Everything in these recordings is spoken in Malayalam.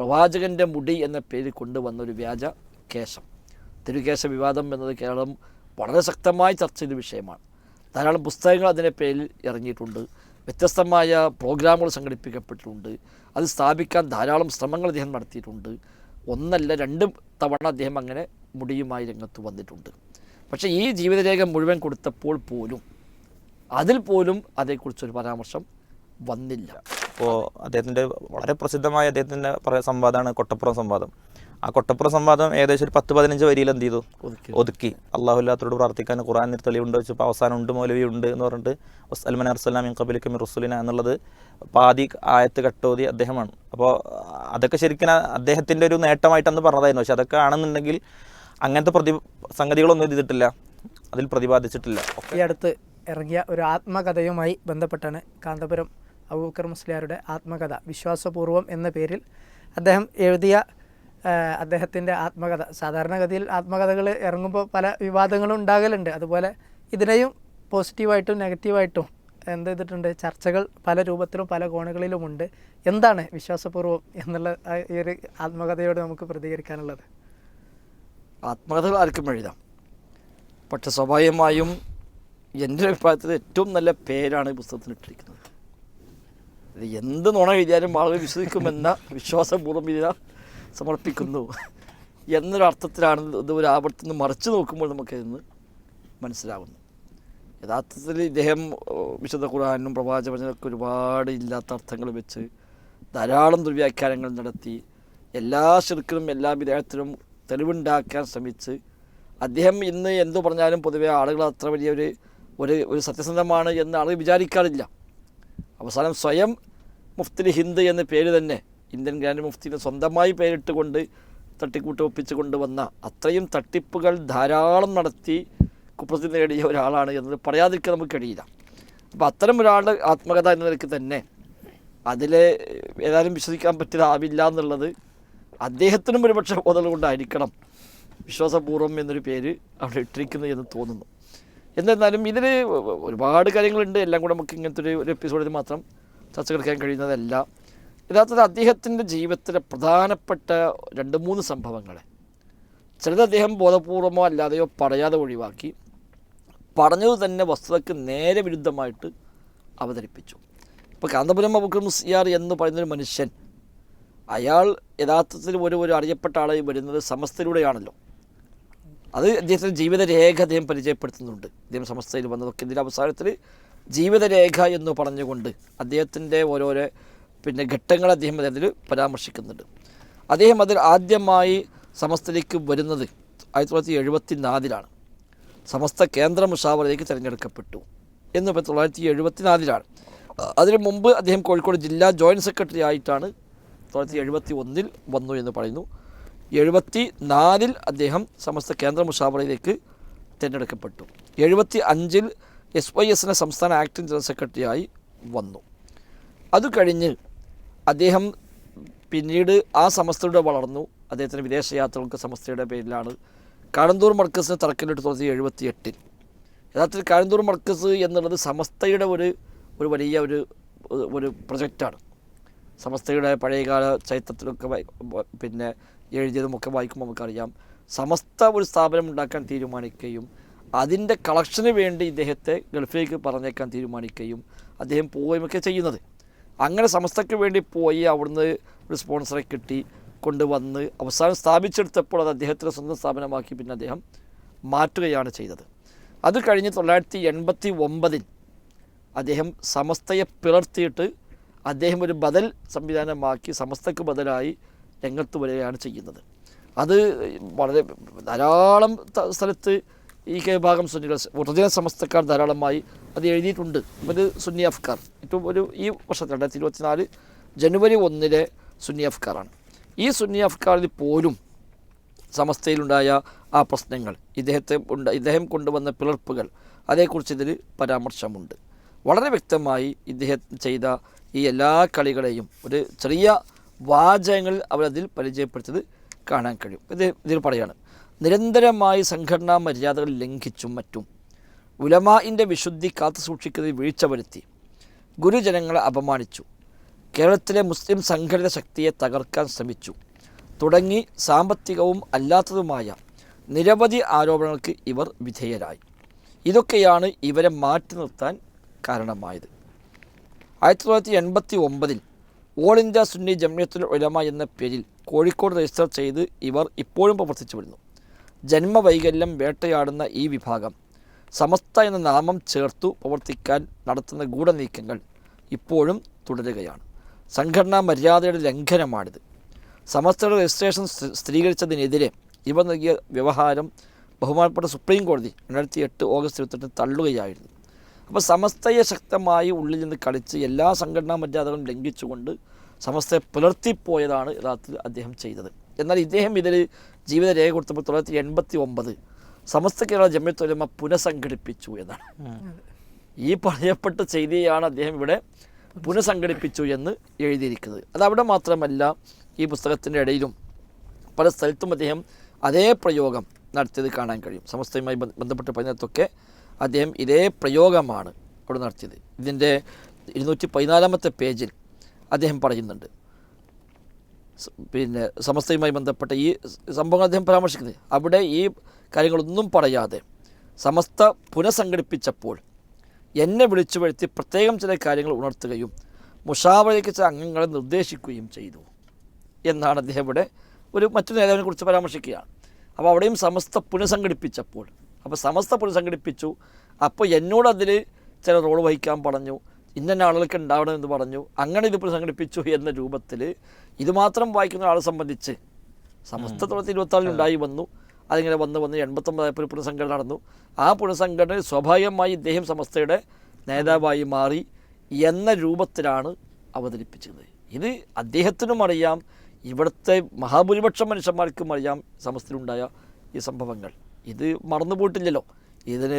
പ്രവാചകന്റെ മുടി എന്ന പേര് കൊണ്ടുവന്നൊരു വ്യാജ കേശം. തിരുകേശ വിവാദം എന്നത് കേരളം വളരെ ശക്തമായി ചർച്ച ചെയ്ത വിഷയമാണ്. ധാരാളം പുസ്തകങ്ങൾ അതിന്റെ പേരിൽ ഇറങ്ങിയിട്ടുണ്ട്. വ്യത്യസ്തമായ പ്രോഗ്രാമുകൾ സംഘടിപ്പിക്കപ്പെട്ടിട്ടുണ്ട്. അത് സ്ഥാപിക്കാൻ ധാരാളം ശ്രമങ്ങൾ അദ്ദേഹം നടത്തിയിട്ടുണ്ട്. ഒന്നല്ല രണ്ട് തവണ അദ്ദേഹം അങ്ങനെ മുടിയുമായി രംഗത്ത് വന്നിട്ടുണ്ട്. പക്ഷേ ഈ ജീവിതരേഖ മുഴുവൻ കൊടുത്തപ്പോൾ പോലും അതിൽ പോലും അതേക്കുറിച്ചൊരു പരാമർശം വന്നില്ല. അപ്പോൾ അദ്ദേഹത്തിന്റെ വളരെ പ്രസിദ്ധമായ അദ്ദേഹത്തിന്റെ പറയുന്ന സംവാദമാണ് കൊട്ടപ്പുറം സംവാദം. ആ കൊട്ടപ്പുറം സംവാദം ഏകദേശം ഒരു പത്ത് പതിനഞ്ച് വരിയിൽ എന്ത് ചെയ്തു? ഒതുക്കി. അള്ളാഹുല്ലാത്തോട് പ്രാർത്ഥിക്കാൻ ഖുറാൻ തെളിവുണ്ട്. വെച്ചപ്പോൾ അവസാനം ഉണ്ട് മൗലവി ഉണ്ട് എന്ന് പറഞ്ഞിട്ട് അൽമൻ അർസലാം കബിലിക്കും റുസുലിന എന്നുള്ളത് പാതി ആയത്ത് കട്ടോതി അദ്ദേഹമാണ്. അപ്പോൾ അതൊക്കെ ശരിക്കും അദ്ദേഹത്തിന്റെ ഒരു നേട്ടമായിട്ട് അന്ന് പറഞ്ഞതായിരുന്നു. പക്ഷെ അതൊക്കെ ആണെന്നുണ്ടെങ്കിൽ അങ്ങനത്തെ പ്രതി സംഗതികളൊന്നും ചെയ്തിട്ടില്ല. അതിൽ പ്രതിപാദിച്ചിട്ടില്ല. ഈ അടുത്ത് ഇറങ്ങിയ ഒരു ആത്മകഥയുമായി ബന്ധപ്പെട്ടാണ് കാന്തപുരം അബൂബക്കർ മുസ്ലിയാരുടെ ആത്മകഥ വിശ്വാസപൂർവം എന്ന പേരിൽ അദ്ദേഹം എഴുതിയ അദ്ദേഹത്തിന്റെ ആത്മകഥ. സാധാരണഗതിയിൽ ആത്മകഥകൾ ഇറങ്ങുമ്പോൾ പല വിവാദങ്ങളും ഉണ്ടാകലുണ്ട്. അതുപോലെ ഇതിനെയും പോസിറ്റീവായിട്ടും നെഗറ്റീവായിട്ടും എന്ത് ചെയ്തിട്ടുണ്ട്? ചർച്ചകൾ പല രൂപത്തിലും പല കോണുകളിലുമുണ്ട്. എന്താണ് വിശ്വാസപൂർവം എന്നുള്ള ഈ ഒരു ആത്മകഥയോട് നമുക്ക് പ്രതികരിക്കാനുള്ളത്? ആത്മകഥകൾ ആർക്കും എഴുതാം. പക്ഷെ സ്വാഭാവികമായും എന്റെ അഭിപ്രായത്തിൽ ഏറ്റവും നല്ല പേരാണ് ഈ പുസ്തകത്തിന് ഇട്ടിരിക്കുന്നത്. ഇത് എന്ത് നുണ എഴുതിയാലും ആളുകൾ വിശ്വസിക്കുമെന്ന വിശ്വാസപൂർവം ഇതിന സമർപ്പിക്കുന്നു. എന്നൊരു അർത്ഥത്തിലാണ് ഇത് ഒരു ആവർത്തിന്ന് മറിച്ച് നോക്കുമ്പോൾ നമുക്കിന്ന് മനസ്സിലാകുന്നു യഥാർത്ഥത്തിൽ ഇദ്ദേഹം വിശുദ്ധ ഖുർആാനും പ്രവാചകനൊക്കെ ഒരുപാട് ഇല്ലാത്ത അർത്ഥങ്ങൾ വെച്ച് ധാരാളം ദുർവ്യാഖ്യാനങ്ങൾ നടത്തി എല്ലാ ശിർക്കിലും എല്ലാ വിദേഹത്തിലും തെളിവുണ്ടാക്കാൻ ശ്രമിച്ച് അദ്ദേഹം ഇന്ന് എന്തു പറഞ്ഞാലും പൊതുവെ ആളുകൾ അത്ര വലിയ ഒരു ഒരു സത്യസന്ധമാണ് എന്ന് ആളുകൾ വിചാരിക്കാറില്ല. അവസാനം സ്വയം മുഫ്തി ഹിന്ദ് എന്ന പേര് തന്നെ. ഇന്ത്യൻ ഗ്രാൻഡ് മുഫ്തിന് സ്വന്തമായി പേരിട്ടുകൊണ്ട് തട്ടിക്കൂട്ട് ഒപ്പിച്ചു കൊണ്ടുവന്ന അത്രയും തട്ടിപ്പുകൾ ധാരാളം നടത്തി കുപ്രസിദ്ധി നേടിയ ഒരാളാണ് എന്നത് പറയാതിരിക്കാൻ നമുക്ക് കഴിയില്ല. അപ്പോൾ അത്തരം ഒരാളുടെ ആത്മകഥ എന്ന നിലയ്ക്ക് തന്നെ അതിൽ ഏതായാലും വിശ്വസിക്കാൻ പറ്റിയതാവില്ല എന്നുള്ളത് അദ്ദേഹത്തിനും ഒരുപക്ഷെ ബോധം കൊണ്ടായിരിക്കണം വിശ്വാസപൂർവം എന്നൊരു പേര് അവിടെ ഇട്ടിരിക്കുന്നത് എന്ന് തോന്നുന്നു. എന്നിരുന്നാലും ഇതിൽ ഒരുപാട് കാര്യങ്ങളുണ്ട്. എല്ലാം കൂടെ നമുക്ക് ഇങ്ങനത്തെ ഒരു എപ്പിസോഡിൽ മാത്രം ചർച്ച കിടക്കാൻ കഴിയുന്നതല്ല. യഥാർത്ഥത്തിൽ അദ്ദേഹത്തിന്റെ ജീവിതത്തിലെ പ്രധാനപ്പെട്ട രണ്ട് മൂന്ന് സംഭവങ്ങളെ. ചിലത് അദ്ദേഹം ബോധപൂർവമോ അല്ലാതെയോ പറയാതെ ഒഴിവാക്കി. പറഞ്ഞത് തന്നെ വസ്തുതയ്ക്ക് നേരെ വിരുദ്ധമായിട്ട് അവതരിപ്പിച്ചു. ഇപ്പോൾ കാന്തപുരം അബുക്കർ സിയാർ എന്ന് പറയുന്നൊരു മനുഷ്യൻ അയാൾ യഥാർത്ഥത്തിൽ ഒരു ഒരു അറിയപ്പെട്ട ആളായി വരുന്നത് സമസ്തയിലൂടെയാണല്ലോ. അത് അദ്ദേഹത്തിന്റെ ജീവിതരേഖ അദ്ദേഹം പരിചയപ്പെടുത്തുന്നുണ്ട്. അദ്ദേഹം സമസ്തയിൽ വന്നതൊക്കെ ഇതിന്റെ അവസാനത്തിൽ ജീവിതരേഖ എന്ന് പറഞ്ഞുകൊണ്ട് അദ്ദേഹത്തിന്റെ ഓരോരോ പിന്നെ ഘട്ടങ്ങൾ അദ്ദേഹം അതിൽ പരാമർശിക്കുന്നുണ്ട്. അദ്ദേഹം അതിൽ ആദ്യമായി സമസ്തയിലേക്ക് വരുന്നത് ആയിരത്തി തൊള്ളായിരത്തി എഴുപത്തി നാലിലാണ് സമസ്ത കേന്ദ്ര മുഷാവറയിലേക്ക് തിരഞ്ഞെടുക്കപ്പെട്ടു എന്ന് തൊള്ളായിരത്തി എഴുപത്തി നാലിലാണ് അതിനു മുമ്പ് അദ്ദേഹം കോഴിക്കോട് ജില്ലാ ജോയിന്റ് സെക്രട്ടറി ആയിട്ടാണ് തൊള്ളായിരത്തി എഴുപത്തി ഒന്നിൽ വന്നു എന്ന് പറയുന്നു. എഴുപത്തി നാലിൽ അദ്ദേഹം സമസ്ത കേന്ദ്ര മുഷാവറയിലേക്ക് തിരഞ്ഞെടുക്കപ്പെട്ടു. എഴുപത്തി അഞ്ചിൽ എസ് വൈ എസിന്റെ സംസ്ഥാന ആക്ടിംഗ് ജനറൽ സെക്രട്ടറിയായി വന്നു. അത് കഴിഞ്ഞ് അദ്ദേഹം പിന്നീട് ആ സമസ്തയുടെ വളർന്നു. അദ്ദേഹത്തിന് വിദേശയാത്രകൾക്ക് സമസ്തയുടെ പേരിലാണ്. കാടന്തൂർ മർക്കസിന് തറക്കല്ലിട്ട് തുടങ്ങി എഴുപത്തി എട്ടിൽ യഥാർത്ഥത്തിൽ കാഴന്തൂർ മർക്കസ് എന്നുള്ളത് സമസ്തയുടെ ഒരു ഒരു വലിയ ഒരു ഒരു പ്രൊജക്റ്റാണ്. സമസ്തയുടെ പഴയകാല ചരിത്രത്തിലൊക്കെ പിന്നെ എഴുതിയതുമൊക്കെ വായിക്കുമ്പോൾ നമുക്കറിയാം. സമസ്ത ഒരു സ്ഥാപനം ഉണ്ടാക്കാൻ തീരുമാനിക്കുകയും അതിന്റെ കളക്ഷന് വേണ്ടി ഇദ്ദേഹത്തെ ഗൾഫിലേക്ക് പറഞ്ഞേക്കാൻ തീരുമാനിക്കുകയും അദ്ദേഹം പോവുകയുമൊക്കെ ചെയ്യുന്നത്. അങ്ങനെ സമസ്തയ്ക്ക് വേണ്ടി പോയി അവിടുന്ന് ഒരു സ്പോൺസറെ കിട്ടി കൊണ്ടുവന്ന് അവസാനം സ്ഥാപിച്ചെടുത്തപ്പോൾ അത് അദ്ദേഹത്തിന്റെ സ്വന്തം സ്ഥാപനമാക്കി പിന്നെ അദ്ദേഹം മാറ്റുകയാണ് ചെയ്തത്. അത് കഴിഞ്ഞ് തൊള്ളായിരത്തി എൺപത്തി ഒമ്പതിൽ അദ്ദേഹം സമസ്തയെ പിളർത്തിയിട്ട് അദ്ദേഹം ഒരു ബദൽ സംവിധാനമാക്കി സമസ്തക്ക് ബദലായി രംഗത്ത് വരികയാണ് ചെയ്യുന്നത്. അത് വളരെ ധാരാളം സ്ഥലത്ത് ഈ കെ വിഭാഗം സുന്നികൾ ഒറിജിനൽ സമസ്തക്കാർ ധാരാളമായി അത് എഴുതിയിട്ടുണ്ട്. ഒരു സുന്നി അഫ്കാർ. ഏറ്റവും ഒരു ഈ വർഷത്തെ രണ്ടായിരത്തി ഇരുപത്തിനാല് ജനുവരി ഒന്നിലെ സുന്നി അഫ്കാറാണ്. ഈ സുന്നി അഫ്കാറിൽ പോലും സമസ്തയിലുണ്ടായ ആ പ്രശ്നങ്ങൾ ഇദ്ദേഹത്തെ ഉണ്ട് ഇദ്ദേഹം കൊണ്ടുവന്ന പിളർപ്പുകൾ അതേക്കുറിച്ച് ഇതിൽ പരാമർശമുണ്ട്. വളരെ വ്യക്തമായി ഇദ്ദേഹം ചെയ്ത ഈ എല്ലാ കളികളെയും ഒരു ചെറിയ വാചകങ്ങൾ അവരതിൽ പരിചയപ്പെടുത്തിയത് കാണാൻ കഴിയും. ഇത് ഇതിൽ പറയാണ് നിരന്തരമായി സംഘടനാ മര്യാദകൾ ലംഘിച്ചും മറ്റും ഉലമാഇന്റെ വിശുദ്ധി കാത്തു സൂക്ഷിക്കുന്നതിൽ വീഴ്ച വരുത്തി. ഗുരുജനങ്ങളെ അപമാനിച്ചു. കേരളത്തിലെ മുസ്ലിം സംഘടിത ശക്തിയെ തകർക്കാൻ ശ്രമിച്ചു. തുടങ്ങി സാമ്പത്തികവും അല്ലാത്തതുമായ നിരവധി ആരോപണങ്ങൾക്ക് ഇവർ വിധേയരായി. ഇതൊക്കെയാണ് ഇവരെ മാറ്റി നിർത്താൻ കാരണമായത്. ആയിരത്തി തൊള്ളായിരത്തി എൺപത്തി ഒമ്പതിൽ ഓൾ ഇന്ത്യ സുന്നി ജമിയത്തുൽ ഉലമ എന്ന പേരിൽ കോഴിക്കോട് രജിസ്റ്റർ ചെയ്ത് ഇവർ ഇപ്പോഴും പ്രവർത്തിച്ചു വരുന്നു. ജന്മവൈകല്യം വേട്ടയാടുന്ന ഈ വിഭാഗം. സമസ്ത എന്ന നാമം ചേർത്തു പ്രവർത്തിക്കാൻ നടത്തുന്ന ഗൂഢനീക്കങ്ങൾ ഇപ്പോഴും തുടരുകയാണ്. സംഘടനാ മര്യാദയുടെ ലംഘനമാണിത്. സമസ്തയുടെ രജിസ്ട്രേഷൻ സ്ഥി- സ്ഥിരീകരിച്ചതിനെതിരെ ഇവ നൽകിയ വ്യവഹാരം ബഹുമാനപ്പെട്ട സുപ്രീം കോടതി രണ്ടായിരത്തി എട്ട് ഓഗസ്റ്റ് ഇരുപത്തെട്ടിന് തള്ളുകയായിരുന്നു. അപ്പോൾ സമസ്തയെ ശക്തമായി ഉള്ളിൽ നിന്ന് കളിച്ച് എല്ലാ സംഘടനാ മര്യാദകളും ലംഘിച്ചുകൊണ്ട് സമസ്തയെ പുലർത്തിപ്പോയതാണ് യഥാർത്ഥത്തിൽ അദ്ദേഹം ചെയ്തത്. എന്നാൽ ഇദ്ദേഹം ഇതിൽ ജീവിത രേഖ കൊടുത്തപ്പോൾ തൊള്ളായിരത്തി എൺപത്തി ഒമ്പത് സമസ്ത കേരള ജമ്യത്തൊലമ പുനഃസംഘടിപ്പിച്ചു എന്നാണ്. ഈ പറയപ്പെട്ട ചെയ്തിയാണ് അദ്ദേഹം ഇവിടെ പുനഃസംഘടിപ്പിച്ചു എന്ന് എഴുതിയിരിക്കുന്നത്. അതവിടെ മാത്രമല്ല ഈ പുസ്തകത്തിന്റെ ഇടയിലും പല സ്ഥലത്തും അദ്ദേഹം അതേ പ്രയോഗം നടത്തിയത് കാണാൻ കഴിയും. സമസ്തയുമായി ബന്ധ- ബന്ധപ്പെട്ട് പറഞ്ഞതൊക്കെ അദ്ദേഹം ഇതേ പ്രയോഗമാണ് അവിടെ നടത്തിയത്. ഇതിന്റെ ഇരുന്നൂറ്റി പതിനാലാമത്തെ പേജിൽ അദ്ദേഹം പറയുന്നുണ്ട്. പിന്നെ സമസ്തയുമായി ബന്ധപ്പെട്ട ഈ സംഭവം അദ്ദേഹം പരാമർശിക്കുന്നത്. അവിടെ ഈ കാര്യങ്ങളൊന്നും പറയാതെ സമസ്ത പുനഃസംഘടിപ്പിച്ചപ്പോൾ എന്നെ വിളിച്ചു വരുത്തി പ്രത്യേകം ചില കാര്യങ്ങൾ ഉണർത്തുകയും മുഷാവറയ്ക്ക് ചില അംഗങ്ങളെ നിർദ്ദേശിക്കുകയും ചെയ്തു എന്നാണ് അദ്ദേഹം ഇവിടെ ഒരു മറ്റു നേതാവിനെ കുറിച്ച് പരാമർശിക്കുകയാണ്. അപ്പോൾ അവിടെയും സമസ്ത പുനഃസംഘടിപ്പിച്ചപ്പോൾ അപ്പോൾ സമസ്ത പുനഃസംഘടിപ്പിച്ചു. അപ്പോൾ എന്നോട് അതിൽ ചില റോൾ വഹിക്കാൻ പറഞ്ഞു. ഇന്ന ആളുകൾക്ക് ഉണ്ടാവണം എന്ന് പറഞ്ഞു. അങ്ങനെ ഇത് പുനഃസംഘടിപ്പിച്ചു എന്ന രൂപത്തിൽ ഇതുമാത്രം വായിക്കുന്ന ആളെ സംബന്ധിച്ച് സമസ്ത തൊള്ളായിരത്തി ഇരുപത്തി ഉണ്ടായി വന്നു. അതിങ്ങനെ വന്ന് വന്ന് എൺപത്തൊമ്പതായപ്പോൾ ഒരു പുനഃസംഘടന നടന്നു. ആ പുനഃസംഘടന സ്വാഭാവികമായി ഇദ്ദേഹം സമസ്തയുടെ നേതാവായി മാറി എന്ന രൂപത്തിലാണ് അവതരിപ്പിച്ചത്. ഇത് അദ്ദേഹത്തിനും അറിയാം ഇവിടുത്തെ മഹാഭൂരിപക്ഷം മനുഷ്യന്മാർക്കും അറിയാം സമസ്തയിലുണ്ടായ ഈ സംഭവങ്ങൾ. ഇത് മറന്നുപോയിട്ടില്ലല്ലോ. ഇതിന്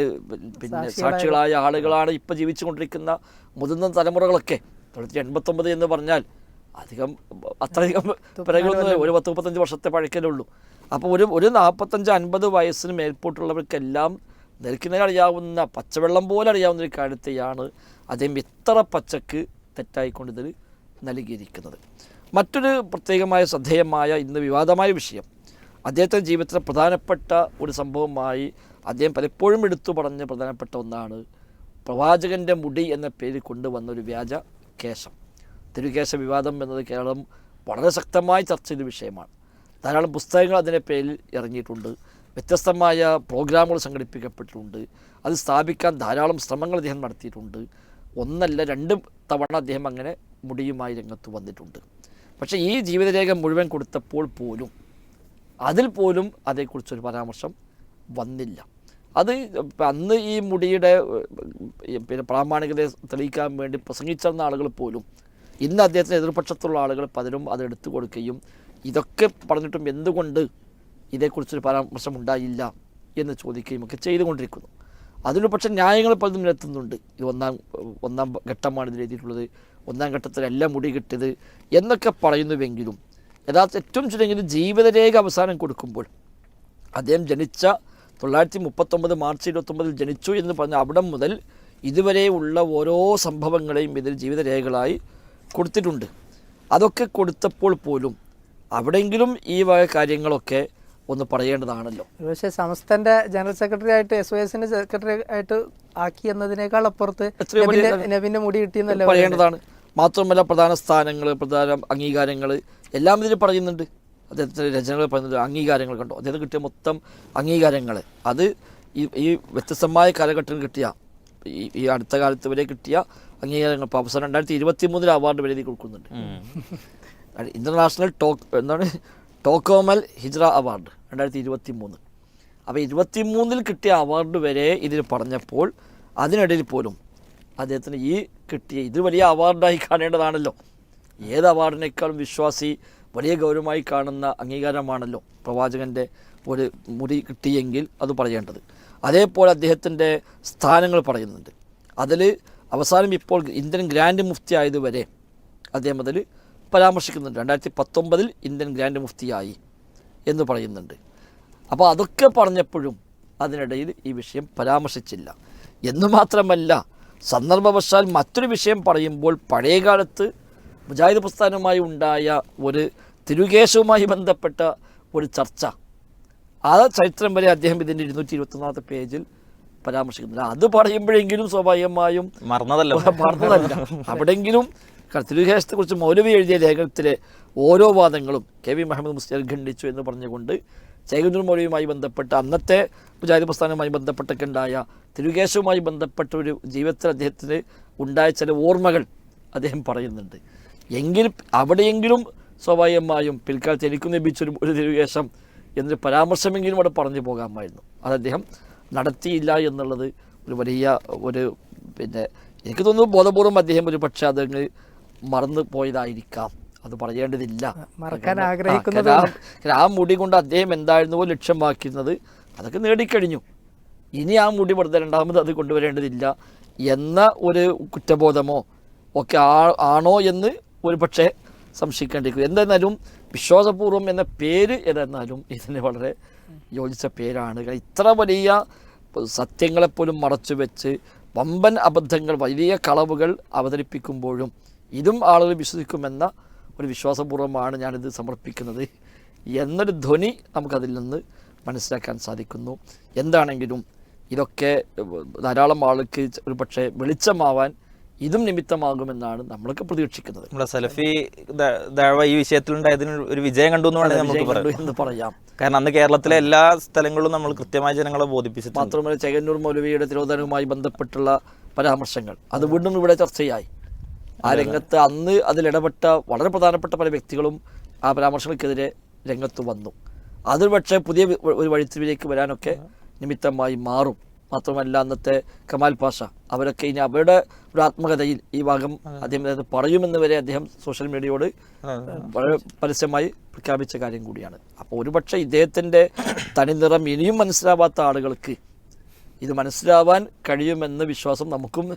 പിന്നെ സാക്ഷികളായ ആളുകളാണ് ഇപ്പം ജീവിച്ചുകൊണ്ടിരിക്കുന്ന മുതിർന്ന തലമുറകളൊക്കെ. തൊള്ളായിരത്തി എൺപത്തൊമ്പത് എന്ന് പറഞ്ഞാൽ അധികം അത്രയധികം പിറകൊന്നും ഒരു പത്ത് മുപ്പത്തഞ്ച് വർഷത്തെ പഴക്കലേ ഉള്ളൂ. അപ്പോൾ ഒരു ഒരു നാൽപ്പത്തഞ്ച് അൻപത് വയസ്സിന് മേൽപോട്ടുള്ളവർക്കെല്ലാം നെൽക്കുന്നതിന് അറിയാവുന്ന പച്ചവെള്ളം പോലെ അറിയാവുന്ന ഒരു കാര്യത്തെയാണ് അദ്ദേഹം ഇത്ര പച്ചക്ക് തെറ്റായിക്കൊണ്ട് ഇതിൽ നൽകിയിരിക്കുന്നത്. മറ്റൊരു പ്രത്യേകമായ ശ്രദ്ധേയമായ ഇന്ന് വിവാദമായ വിഷയം. അദ്ദേഹത്തിന്റെ ജീവിതത്തിലെ പ്രധാനപ്പെട്ട ഒരു സംഭവമായി അദ്ദേഹം പലപ്പോഴും എടുത്തു പറഞ്ഞ പ്രധാനപ്പെട്ട ഒന്നാണ് പ്രവാചകന്റെ മുടി എന്ന പേരിൽ കൊണ്ടുവന്ന ഒരു വ്യാജ കേശം. തിരുകേശ വിവാദം എന്നത് കേരളം വളരെ ശക്തമായി ചർച്ച ചെയ്ത വിഷയമാണ്. ധാരാളം പുസ്തകങ്ങൾ അതിന്റെ പേരിൽ ഇറങ്ങിയിട്ടുണ്ട്. വ്യത്യസ്തമായ പ്രോഗ്രാമുകൾ സംഘടിപ്പിക്കപ്പെട്ടിട്ടുണ്ട്. അത് സ്ഥാപിക്കാൻ ധാരാളം ശ്രമങ്ങൾ അദ്ദേഹം നടത്തിയിട്ടുണ്ട്. ഒന്നല്ല രണ്ട് തവണ അദ്ദേഹം അങ്ങനെ മുടിയുമായി രംഗത്ത് വന്നിട്ടുണ്ട്. പക്ഷേ ഈ ജീവിതരേഖ മുഴുവൻ കൊടുത്തപ്പോൾ പോലും അതിൽ പോലും അതേക്കുറിച്ചൊരു പരാമർശം വന്നില്ല. അത് അന്ന് ഈ മുടിയുടെ പിന്നെ പ്രാമാണികതയെ തെളിയിക്കാൻ വേണ്ടി പ്രസംഗിച്ചിരുന്ന ആളുകൾ പോലും ഇന്ന് അദ്ദേഹത്തിന് എതിർപക്ഷത്തുള്ള ആളുകൾ പലരും അത് എടുത്തു കൊടുക്കുകയും ഇതൊക്കെ പറഞ്ഞിട്ടും എന്തുകൊണ്ട് ഇതേക്കുറിച്ചൊരു പരാമർശം ഉണ്ടായില്ല എന്ന് ചോദിക്കുകയും ഒക്കെ ചെയ്തുകൊണ്ടിരിക്കുന്നു. അതിന് പക്ഷേ ന്യായങ്ങൾ പലതും നിരത്തുന്നുണ്ട് ഇത് ഒന്നാം ഒന്നാം ഘട്ടമാണ് ഇതിൽ എഴുതിയിട്ടുള്ളത്. ഒന്നാം എല്ലാം മുടി കിട്ടിയത് എന്നൊക്കെ പറയുന്നുവെങ്കിലും യഥാർത്ഥ ഏറ്റവും ചുരുങ്ങിയത് ജീവിതരേഖ അവസാനം കൊടുക്കുമ്പോൾ അദ്ദേഹം ജനിച്ച തൊള്ളായിരത്തി മുപ്പത്തൊമ്പത് മാർച്ച് ഇരുപത്തൊമ്പതിൽ ജനിച്ചു എന്ന് പറഞ്ഞ അവിടം മുതൽ ഇതുവരെ ഉള്ള ഓരോ സംഭവങ്ങളെയും ഇതിൽ ജീവിതരേഖകളായി കൊടുത്തിട്ടുണ്ട്. അതൊക്കെ കൊടുത്തപ്പോൾ പോലും അവിടെയെങ്കിലും ഈ വക കാര്യങ്ങളൊക്കെ ഒന്ന് പറയേണ്ടതാണല്ലോ. പക്ഷേ സമസ്തന്റെ ജനറൽ സെക്രട്ടറി ആയിട്ട് എസ് വൈ എസിന്റെ സെക്രട്ടറി ആയിട്ട് ആക്കി എന്നതിനേക്കാൾ അപ്പുറത്ത് നബിന്റെ മുടി കിട്ടിയെന്നല്ല പറയേണ്ടതാണ്. മാത്രമല്ല പ്രധാന സ്ഥാനങ്ങൾ പ്രധാന അംഗീകാരങ്ങൾ എല്ലാം ഇതിൽ പറയുന്നുണ്ട്. അദ്ദേഹത്തിന്റെ രചനകൾ പറയുന്നത് അംഗീകാരങ്ങൾ കണ്ടോ. അദ്ദേഹത്തിന് കിട്ടിയ മൊത്തം അംഗീകാരങ്ങൾ. അത് ഈ ഈ വ്യത്യസ്തമായ കാലഘട്ടത്തിൽ കിട്ടിയ ഈ ഈ അടുത്ത കാലത്ത് വരെ കിട്ടിയ അംഗീകാരങ്ങൾ ഇപ്പോൾ അവസാനം രണ്ടായിരത്തി ഇരുപത്തി മൂന്നിൽ അവാർഡ് വരെ കൊടുക്കുന്നുണ്ട്. ഇന്റർനാഷണൽ ടോക്ക് എന്താണ്? ടോക്കോമൽ ഹിജ്ര അവാർഡ് രണ്ടായിരത്തി ഇരുപത്തി മൂന്ന് അപ്പോൾ ഇരുപത്തി മൂന്നിൽ കിട്ടിയ അവാർഡ് വരെ ഇതിൽ പറഞ്ഞപ്പോൾ അതിനിടയിൽ പോലും അദ്ദേഹത്തിന് ഈ കിട്ടിയ ഇത് വലിയ അവാർഡായി കാണേണ്ടതാണല്ലോ. ഏത് അവാർഡിനേക്കാളും വിശ്വാസി വലിയ ഗൗരവമായി കാണുന്ന അംഗീകാരമാണല്ലോ പ്രവാചകന്റെ ഒരു മുടി കിട്ടിയെങ്കിൽ അത് പറയേണ്ടത്. അതേപോലെ അദ്ദേഹത്തിന്റെ സ്ഥാനങ്ങൾ പറയുന്നുണ്ട്. അതിൽ അവസാനം ഇപ്പോൾ ഇന്ത്യൻ ഗ്രാൻഡ് മുഫ്തി ആയതുവരെ അദ്ദേഹം അതിൽ പരാമർശിക്കുന്നുണ്ട്. രണ്ടായിരത്തി പത്തൊമ്പതിൽ ഇന്ത്യൻ ഗ്രാൻഡ് മുഫ്തിയായി എന്ന് പറയുന്നുണ്ട്. അപ്പോൾ അതൊക്കെ പറഞ്ഞപ്പോഴും അതിനിടയിൽ ഈ വിഷയം പരാമർശിച്ചില്ല. എന്നു മാത്രമല്ല സന്ദർഭവശാൽ മറ്റൊരു വിഷയം പറയുമ്പോൾ പഴയ കാലത്ത് മുജാഹിദ് പ്രസ്ഥാനവുമായി ഉണ്ടായ ഒരു തിരുകേശവുമായി ബന്ധപ്പെട്ട ഒരു ചർച്ച. ആ ചരിത്രം വരെ അദ്ദേഹം ഇതിന്റെ ഇരുന്നൂറ്റി ഇരുപത്തൊന്നാമത്തെ പേജിൽ പരാമർശിക്കുന്നില്ല അത് പറയുമ്പോഴെങ്കിലും സ്വാഭാവികമായും മറന്നതല്ല. മറന്നതല്ല. അവിടെങ്കിലും തിരുകേശത്തെ കുറിച്ച് മൗലവി എഴുതിയ ലേഖനത്തിലെ ഓരോ വാദങ്ങളും കെ വി മുഹമ്മദ് മുസ്ലിം ഖണ്ഡിച്ചു എന്ന് പറഞ്ഞുകൊണ്ട് ചൈതന്യ മൗലവിയുമായി ബന്ധപ്പെട്ട അന്നത്തെ മുജാഹിദ് പ്രസ്ഥാനവുമായി ബന്ധപ്പെട്ടൊക്കെ ഉണ്ടായ തിരുകേശവുമായി ബന്ധപ്പെട്ട ഒരു ജീവിതത്തിൽ അദ്ദേഹത്തിന് ഉണ്ടായ ചില ഓർമ്മകൾ അദ്ദേഹം പറയുന്നുണ്ട്. എങ്കിൽ അവിടെയെങ്കിലും സ്വാഭാവികമായും പിൽക്കാലത്ത് എനിക്കും ലഭിച്ചൊരു ഒരു തിരുകേശം എന്നൊരു പരാമർശമെങ്കിലും അവിടെ പറഞ്ഞു പോകാമായിരുന്നു. അത് അദ്ദേഹം നടത്തിയില്ല എന്നുള്ളത് ഒരു വലിയ ഒരു പിന്നെ എനിക്ക് തോന്നുന്നു ബോധപൂർവം അദ്ദേഹം ഒരു പക്ഷേ അതങ്ങ് മറന്നു പോയതായിരിക്കാം. അത് പറയേണ്ടതില്ല. മറക്കാൻ ആഗ്രഹിക്കുന്നത് ആ- മുടി കൊണ്ട് അദ്ദേഹം എന്തായിരുന്നുവോ ലക്ഷ്യമാക്കുന്നത് അതൊക്കെ നേടിക്കഴിഞ്ഞു. ഇനി ആ മുടി വെറുതെ രണ്ടാമത് അത് കൊണ്ടുവരേണ്ടതില്ല എന്ന ഒരു കുറ്റബോധമോ ഒക്കെ ആ- ആണോ എന്ന് ഒരു പക്ഷേ സംശയിക്കേണ്ടിരിക്കും എന്തെന്നാലും വിശ്വാസപൂർവം എന്ന പേര് എന്നാലും ഇതിന് വളരെ യോജിച്ച പേരാണ്. ഇത്ര വലിയ സത്യങ്ങളെപ്പോലും മറച്ചു വെച്ച് വമ്പൻ അബദ്ധങ്ങൾ വലിയ കളവുകൾ അവതരിപ്പിക്കുമ്പോഴും ഇതും ആളുകൾ വിശ്വസിക്കുമെന്ന ഒരു വിശ്വാസപൂർവമാണ് ഞാനിത് സമർപ്പിക്കുന്നത്. എന്നൊരു ധ്വനി നമുക്കതിൽ നിന്ന് മനസ്സിലാക്കാൻ സാധിക്കുന്നു. എന്താണെങ്കിലും ഇതൊക്കെ ധാരാളം ആൾക്ക് ഒരു പക്ഷേ വെളിച്ചമാവാൻ ഇതും നിമിത്തമാകുമെന്നാണ് നമ്മളൊക്കെ പ്രതീക്ഷിക്കുന്നത്. നമ്മുടെ ദഅവ ഈ വിഷയത്തിലുണ്ടായതിന് ഒരു വിജയം കണ്ടു എന്ന് പറയാം. കാരണം അന്ന് കേരളത്തിലെ എല്ലാ സ്ഥലങ്ങളിലും നമ്മൾ കൃത്യമായ ജനങ്ങളെ ബോധിപ്പിച്ചു മാത്രമല്ല ചെകന്നൂർ മൗലവിയുടെ തിരോധനവുമായി ബന്ധപ്പെട്ടുള്ള പരാമർശങ്ങൾ. അത് വീണ്ടും ഇവിടെ ചർച്ചയായി. ആ രംഗത്ത് അന്ന് അതിലിടപെട്ട വളരെ പ്രധാനപ്പെട്ട പല വ്യക്തികളും ആ പരാമർശങ്ങൾക്കെതിരെ രംഗത്ത് വന്നു. അത് പക്ഷേ പുതിയ ഒരു വഴിത്തിരിവിലേക്ക് വരാനൊക്കെ നിമിത്തമായി മാറും. മാത്രമല്ല അന്നത്തെ കമാൽ പാഷ. അവരൊക്കെ ഇനി അവരുടെ ഒരു ആത്മകഥയിൽ ഈ ഭാഗം അദ്ദേഹം അതായത് പറയുമെന്ന് വരെ അദ്ദേഹം സോഷ്യൽ മീഡിയയോട് വളരെ പരസ്യമായി പ്രഖ്യാപിച്ച കാര്യം കൂടിയാണ്. അപ്പോൾ ഒരുപക്ഷെ ഇദ്ദേഹത്തിന്റെ തനിനിറം ഇനിയും മനസ്സിലാവാത്ത ആളുകൾക്ക് ഇത് മനസ്സിലാവാൻ കഴിയുമെന്ന വിശ്വാസം നമുക്കും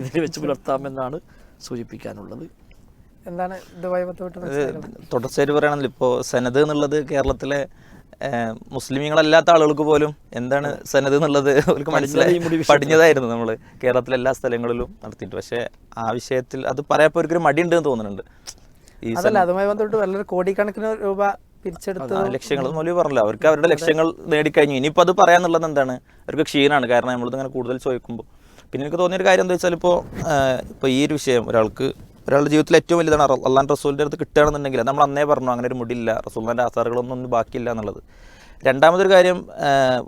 ഇതിൽ വെച്ച് പുലർത്താമെന്നാണ് സൂചിപ്പിക്കാനുള്ളത്. എന്താണ് ഇതുമായി ബന്ധപ്പെട്ട് മനസ്സിലാക്കുന്നത്? തുടർച്ചയായിട്ട് പറയുകയാണെങ്കിൽ ഇപ്പോൾ സനത് എന്നുള്ളത് കേരളത്തിലെ മുസ്ലിമീങ്ങളല്ലാത്ത ആളുകൾക്ക് പോലും എന്താണ് സനത് എന്നുള്ളത് അവർക്ക് മനസ്സിലായി. പഠിഞ്ഞതായിരുന്നു നമ്മൾ കേരളത്തിലെ എല്ലാ സ്ഥലങ്ങളിലും നടത്തിയിട്ട്. പക്ഷേ ആ വിഷയത്തിൽ അത് പറയാപ്പോൾ ഒരിക്കലും മടിയുണ്ടെന്ന് തോന്നുന്നുണ്ട്. അതല്ല അതുമായി ബന്ധപ്പെട്ട് വളരെ കോടിക്കണക്കിന് രൂപ പിരിച്ചെടുത്ത ലക്ഷ്യങ്ങൾ മൂലം പറഞ്ഞില്ല. അവർക്ക് അവരുടെ ലക്ഷ്യങ്ങൾ നേടിക്കഴിഞ്ഞു. ഇനിയിപ്പോൾ അത് പറയാന്നുള്ളത് എന്താണ്? അവർക്ക് ക്ഷീണമാണ് കാരണം നമ്മളിത് ഇങ്ങനെ കൂടുതൽ ചോദിക്കുമ്പോൾ പിന്നെ എനിക്ക് തോന്നിയൊരു കാര്യം എന്താ വെച്ചാൽ ഇപ്പോൾ ഇപ്പോൾ ഈ ഒരു വിഷയം ഒരാൾക്ക് ഒരാളുടെ ജീവിതത്തിൽ ഏറ്റവും വലുതാണ് അള്ളാഹാൻ റസൂലിന്റെ അടുത്ത് കിട്ടുകയാണെന്നുണ്ടെങ്കിൽ നമ്മൾ അന്നേ പറഞ്ഞു അങ്ങനെ ഒരു മുടിയില്ല റസൂലിന്റെ ആസാറുകളൊന്നും ഒന്നും ബാക്കിയില്ല എന്നുള്ളത്. രണ്ടാമതൊരു കാര്യം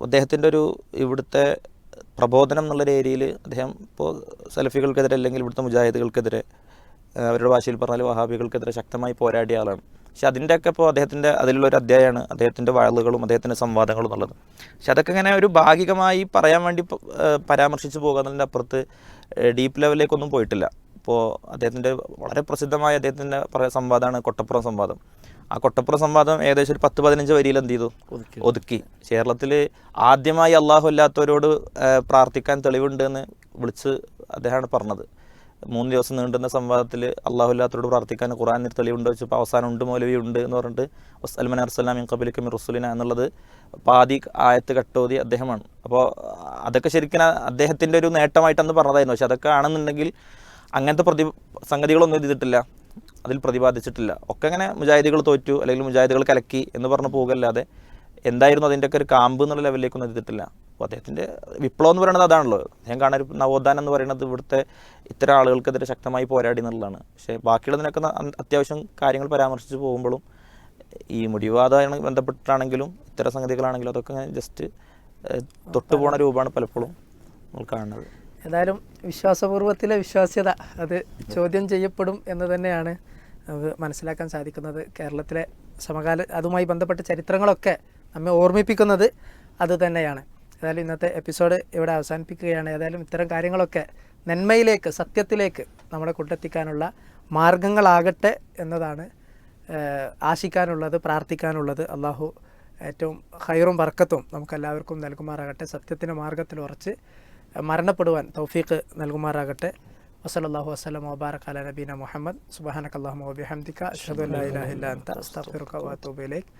അദ്ദേഹത്തിന്റെ ഒരു ഇവിടുത്തെ പ്രബോധനം എന്നുള്ളൊരു ഏരിയയിൽ അദ്ദേഹം ഇപ്പോൾ സെൽഫികൾക്കെതിരെ അല്ലെങ്കിൽ ഇവിടുത്തെ മുജാഹിദുകൾക്കെതിരെ അവരുടെ ഭാഷയിൽ പറഞ്ഞാൽ വഹാബികൾക്കെതിരെ ശക്തമായി പോരാടിയ ആളാണ്. പക്ഷെ അതിന്റെയൊക്കെ ഇപ്പോൾ അദ്ദേഹത്തിന്റെ അതിലുള്ള ഒരു അധ്യായമാണ് അദ്ദേഹത്തിന്റെ വാളുകളും അദ്ദേഹത്തിന്റെ സംവാദങ്ങളും എന്നുള്ളത്. പക്ഷെ അതൊക്കെ ഇങ്ങനെ ഒരു ഭാഗികമായി പറയാൻ വേണ്ടി പരാമർശിച്ച് പോകുന്നതിന്റെ അപ്പുറത്ത് ഡീപ്പ് ലെവലിലേക്കൊന്നും പോയിട്ടില്ല. ഇപ്പോൾ അദ്ദേഹത്തിന്റെ വളരെ പ്രസിദ്ധമായ അദ്ദേഹത്തിന്റെ പറയുന്ന സംവാദമാണ് കൊട്ടപ്പുറം സംവാദം. ആ കൊട്ടപ്പുറം സംവാദം ഏകദേശം ഒരു പത്ത് പതിനഞ്ച് വരിയിൽ എന്ത് ചെയ്തു? ഒതുക്കി. കേരളത്തിൽ ആദ്യമായി അള്ളാഹു അല്ലാത്തവരോട് പ്രാർത്ഥിക്കാൻ തെളിവുണ്ട് എന്ന് വിളിച്ച് അദ്ദേഹമാണ് പറഞ്ഞത്. മൂന്ന് ദിവസം നീണ്ടുന്ന സംവാദത്തിൽ അള്ളാഹു അല്ലാത്തവരോട് പ്രാർത്ഥിക്കാൻ ഖുറാൻ തെളിവുണ്ട് വെച്ചപ്പോൾ അവസാനം ഉണ്ട് മൗലവി ഉണ്ട് എന്ന് പറഞ്ഞിട്ട് വസ്അൽമൻ അർസലാം കബിലിക്കും റസുലിന എന്നുള്ളത് പാതി ആയത്ത് കട്ടോതി അദ്ദേഹമാണ്. അപ്പോൾ അതൊക്കെ ശരിക്കും അദ്ദേഹത്തിന്റെ ഒരു നേട്ടമായിട്ടെന്ന് പറഞ്ഞതായിരുന്നു. പക്ഷെ അതൊക്കെ ആണെന്നുണ്ടെങ്കിൽ അങ്ങനത്തെ പ്രതി സംഗതികളൊന്നും ചെയ്തിട്ടില്ല അതിൽ പ്രതിപാദിച്ചിട്ടില്ല. ഒക്കെ അങ്ങനെ മുജാഹിദികൾ തോറ്റു അല്ലെങ്കിൽ മുജാഹിദികൾ കലക്കി എന്ന് പറഞ്ഞു പോകല്ലാതെ എന്തായിരുന്നു അതിന്റെയൊക്കെ ഒരു കാമ്പ് എന്നുള്ള ലെവലിലേക്കൊന്നും എത്തിയിട്ടില്ല അപ്പോൾ അദ്ദേഹത്തിന്റെ വിപ്ലവം എന്ന് പറയുന്നത് അതാണല്ലോ. ഞാൻ കാണാൻ ഒരു നവോത്ഥാനം എന്ന് പറയുന്നത് ഇവിടുത്തെ ഇത്തരം ആളുകൾക്കെതിരെ ശക്തമായി പോരാടി എന്നുള്ളതാണ്. പക്ഷേ ബാക്കിയുള്ളതിനൊക്കെ അത്യാവശ്യം കാര്യങ്ങൾ പരാമർശിച്ച് പോകുമ്പോഴും ഈ മുടിവാദമായി ബന്ധപ്പെട്ടിട്ടാണെങ്കിലും ഇത്തരം സംഗതികളാണെങ്കിലും അതൊക്കെ ജസ്റ്റ് തൊട്ടു പോണ രൂപമാണ് പലപ്പോഴും നമ്മൾ കാണുന്നത്. ഏതായാലും വിശ്വാസപൂർവത്തിലെ വിശ്വാസ്യത അത് ചോദ്യം ചെയ്യപ്പെടും എന്ന് തന്നെയാണ് നമുക്ക് മനസ്സിലാക്കാൻ സാധിക്കുന്നത്. കേരളത്തിലെ സമകാല അതുമായി ബന്ധപ്പെട്ട ചരിത്രങ്ങളൊക്കെ നമ്മെ ഓർമ്മിപ്പിക്കുന്നത് അത് തന്നെയാണ്. ഏതായാലും ഇന്നത്തെ എപ്പിസോഡ് ഇവിടെ അവസാനിപ്പിക്കുകയാണ്. ഏതായാലും ഇത്തരം കാര്യങ്ങളൊക്കെ നന്മയിലേക്ക് സത്യത്തിലേക്ക് നമ്മളെ കൊണ്ടെത്തിക്കാനുള്ള മാർഗങ്ങളാകട്ടെ എന്നതാണ് ആശിക്കാനുള്ളത് പ്രാർത്ഥിക്കാനുള്ളത്. അള്ളാഹു ഏറ്റവും ഹൈറും വർക്കത്തും നമുക്കെല്ലാവർക്കും നൽകുമാറാകട്ടെ. സത്യത്തിന്റെ മാർഗത്തിൽ ഉറച്ച് മരണപ്പെടുവാൻ തൗഫീഖ് നൽകുമാറാകട്ടെ. വസലല്ലാഹു വസ്ലം വബാറക് അല നബീന മുഹമ്മദ്. സുബഹാനക അല്ലാഹു വബിഹംദിക. അഷ്ഹദു അല്ലാ ഇലാഹ ഇല്ല അൻത അസ്തഗ്ഫിറുക വഅതൂബു ഇലൈക്.